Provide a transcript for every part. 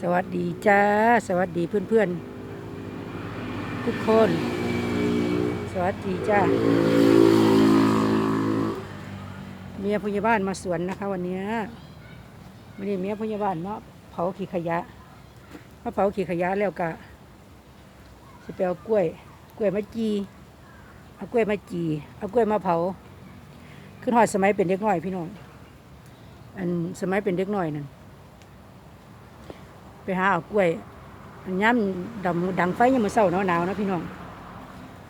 สวัสดีจ้า สวัสดีเพื่อนๆ ทุกคน สวัสดีจ้า เมียพยาบาลมาสวนนะคะวันนี้วันนี้เมียพยาบาลมาเผาขี้ขยะมาเผาขี้ขยะแล้วกะจะไปเอากล้วย กล้วยมาจีเอากล้วยมาจีเอากล้วยมาเผา ขึ้นหอดสมัยเป็นเด็กน้อยพี่น้อง อันสมัยเป็นเด็กน้อยนั่น ไปหาเอากล้วยอันย้ำดำดังไฟยังมือเศร้าหนาวหนาวๆนะพี่น้อง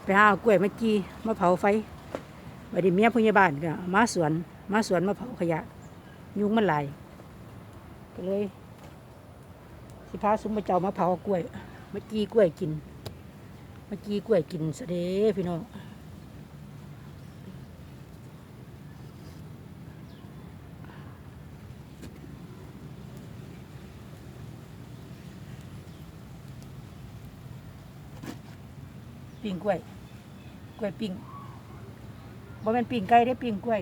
ไปหาเอากล้วยมาจีมาเผาไฟบัดนี้เมียพยาบาลก็มาสวนมาสวนมาเผาขยะ ยุงมันหลายก็เลยสิพาซุ้มมาเจ้ามาเผากล้วยมาจีกล้วยกินมาจีกล้วยกินสะเดพี่น้อง ปิ้งกล้วย กล้วยปิ้งบ่แม่นปิ้งไก่ได้ปิ้งกล้วย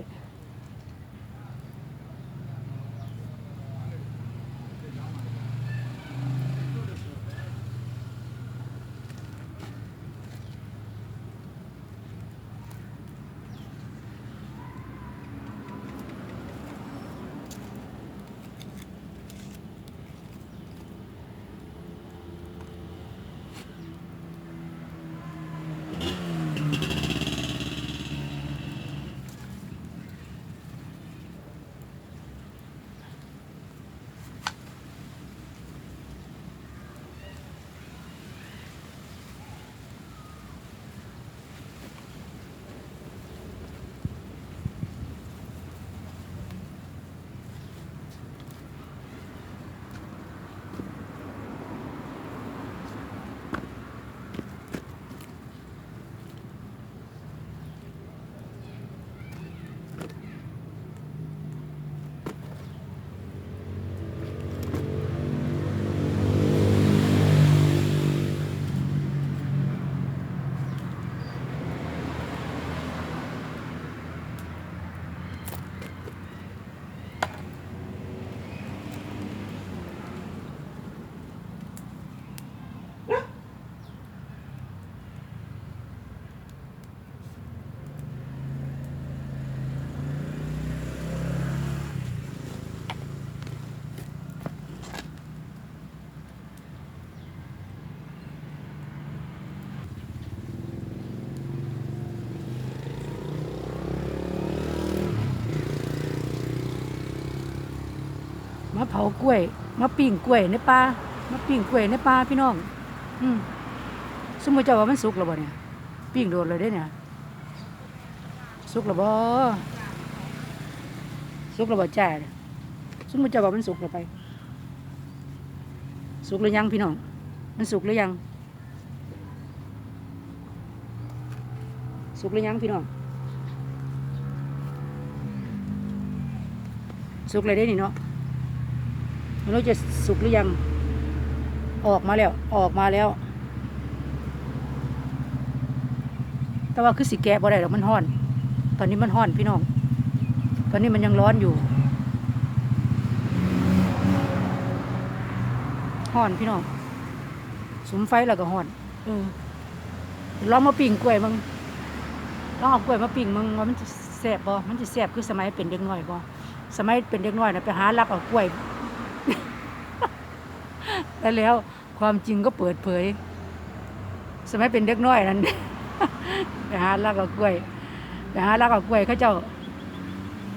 มา เผากล้วยมาปิ้งกล้วยในป่ามาปิ้งกล้วยในป่าพี่น้อง อืมสมมติเจ้าว่ามันสุกแล้วบ่เนี่ยปิ้งโดนเลยได้เนี่ยสุกแล้วบ่สุกแล้วบ่จ้าสมมติเจ้าว่ามันสุกแล้วไป สุกหรือยังพี่น้อง มันสุกหรือยัง สุกหรือยังพี่น้องสุกเลยได้นี่เนาะ ไม่รู้จะสุกหรือยัง ออกมาแล้ว ออกมาแล้ว แต่ว่าคือสิแกะบ่ได้หรอกมันห้อน ตอนนี้มันห้อนพี่น้อง ตอนนี้มันยังร้อนอยู่ห้อนพี่น้องสุมไฟแล้วก็ห้อนเออลองมาปิ้งกล้วยมึงลองเอากล้วยมาปิ้งมึงว่ามันจะแซ่บบ่มันจะแซ่บคือสมัยเป็นเด็กน้อยบ่สมัยเป็นเด็กน้อยนะไปหาลักเอากล้วย แล้วแล้วความจริงก็เปิดเผย สมัยเป็นเด็กน้อยนั้นไปหาลักเอากล้วยไปหาลักเอากล้วยเขาเจ้า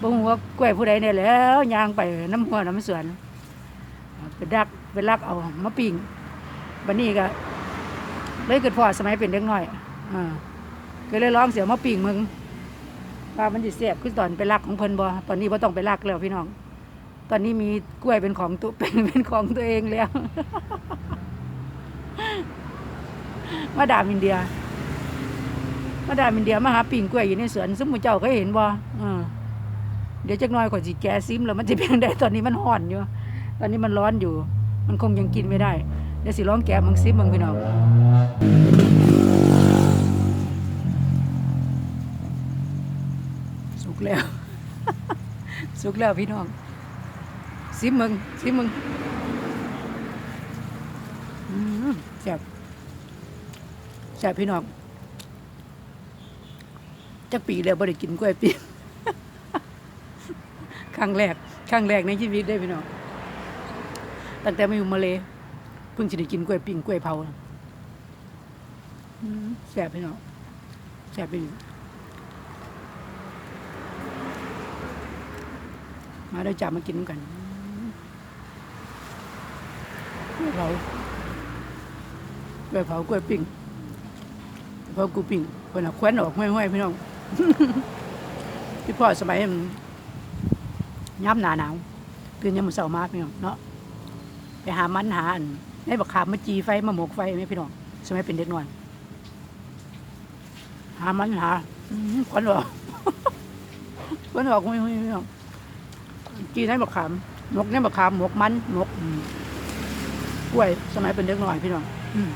บ่ฮู้ว่ากล้วยผู้ใดเนี่ยแล้วยางไปน้ำหัวน้ำสวนไปดักไปลักเอามาปิ้งบัดนี้ก็เลยเกิดพอสมัยเป็นเด็กน้อยอ่าก็เลยร้องเสียมาปิ้งมึงว่ามันสิแซ่บคือตอนไปลักของเพิ่นบ่ตอนนี้บ่ต้องไปลักแล้วพี่น้อง ตอนนี้มีกล้วยเป็นของตัวเป็นเป็นของตัวเองแล้ว มาดามอินเดีย มาดามอินเดียมาหาปิ่งกล้วยอยู่ในสวนซึ่งหมูเจ้าก็เห็นบ่เออเดี๋ยวจักหน้อยก่อนสิแกะซิมแล้วมันจะเป็นได้ตอนนี้มันห่อนอยู่ ตอนนี้มันร้อนอยู่ มันคงยังกินไม่ได้ เดี๋ยวสิลองแกะมึงซิมมึงพี่น้องสุกแล้ว สุกแล้วพี่น้อง ซิมมึงซิมมึงแซ่บแซ่บพี่น้องจักปีแล้วบ่ได้กินกล้วยปิ้งครั้งแรกครั้งแรกในชีวิตได้พี่น้องตั้งแต่มาอยู่มาเลยเพิ่งจะได้กินกล้วยปิ้งกล้วยเผาแซ่บพี่น้องแซ่บไปอยู่มาได้จับมากินกัน กล้วยเผากล้วยเผากล้วยปิ้งเผากูปิ้งเพิ่นเอาควันออกห้อยๆพี่น้องพี่พ่อสมัยย้ำหนาหนาวตื่นยามมื้อเช้ามาพี่น้องเนาะไปหามันหาอันในบักขามมาจีไฟมาหมกไฟไหมพี่น้องสมัยเป็นเด็กน้อยหามันหาอื้อหือควันออกควันออกไม่ไม่ไม่ออกจีในบักขามหมกในบักขามหมกมันหมก กล้วย สมัยเป็นเด็กน้อยพี่น้องอืม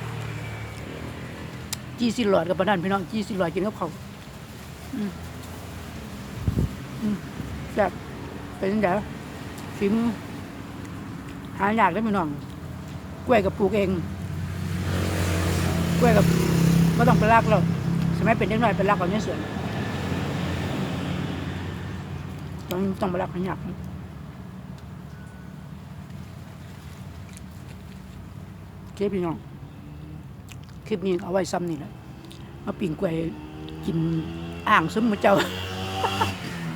จีสิหลอดกับปานนันพี่น้องจีสิหลอดกินกับเขาวอืมอืมแซ่บเป็นจังไงฟิมอหายากได้อพี่น้องกล้วยกับปลูกเอง กล้วยกับก็ต้องไปลากเราสมัยเป็นเด็กน้อยเป็นรักเอาเนี่ยสวนต้องต้องไปรักให้หยัก เคพี่น้อง คลิปนี้เอาไว้ซ้ำนี่แหละ มาปิ่งกวยกินอ่างซุ้มมือเจ้า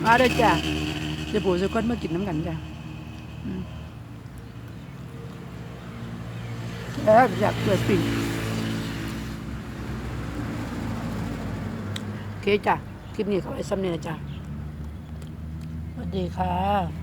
มาเด้จ้าเดี๋ยวปู่สุกคนมากินน้ำกันจ้าอืมแล้วอยากเกล้วยปิ่งโอเคจ้ะ คลิปนี้ขอไว้ซ้ำนี่นะจ้ะสวัสดีค่ะ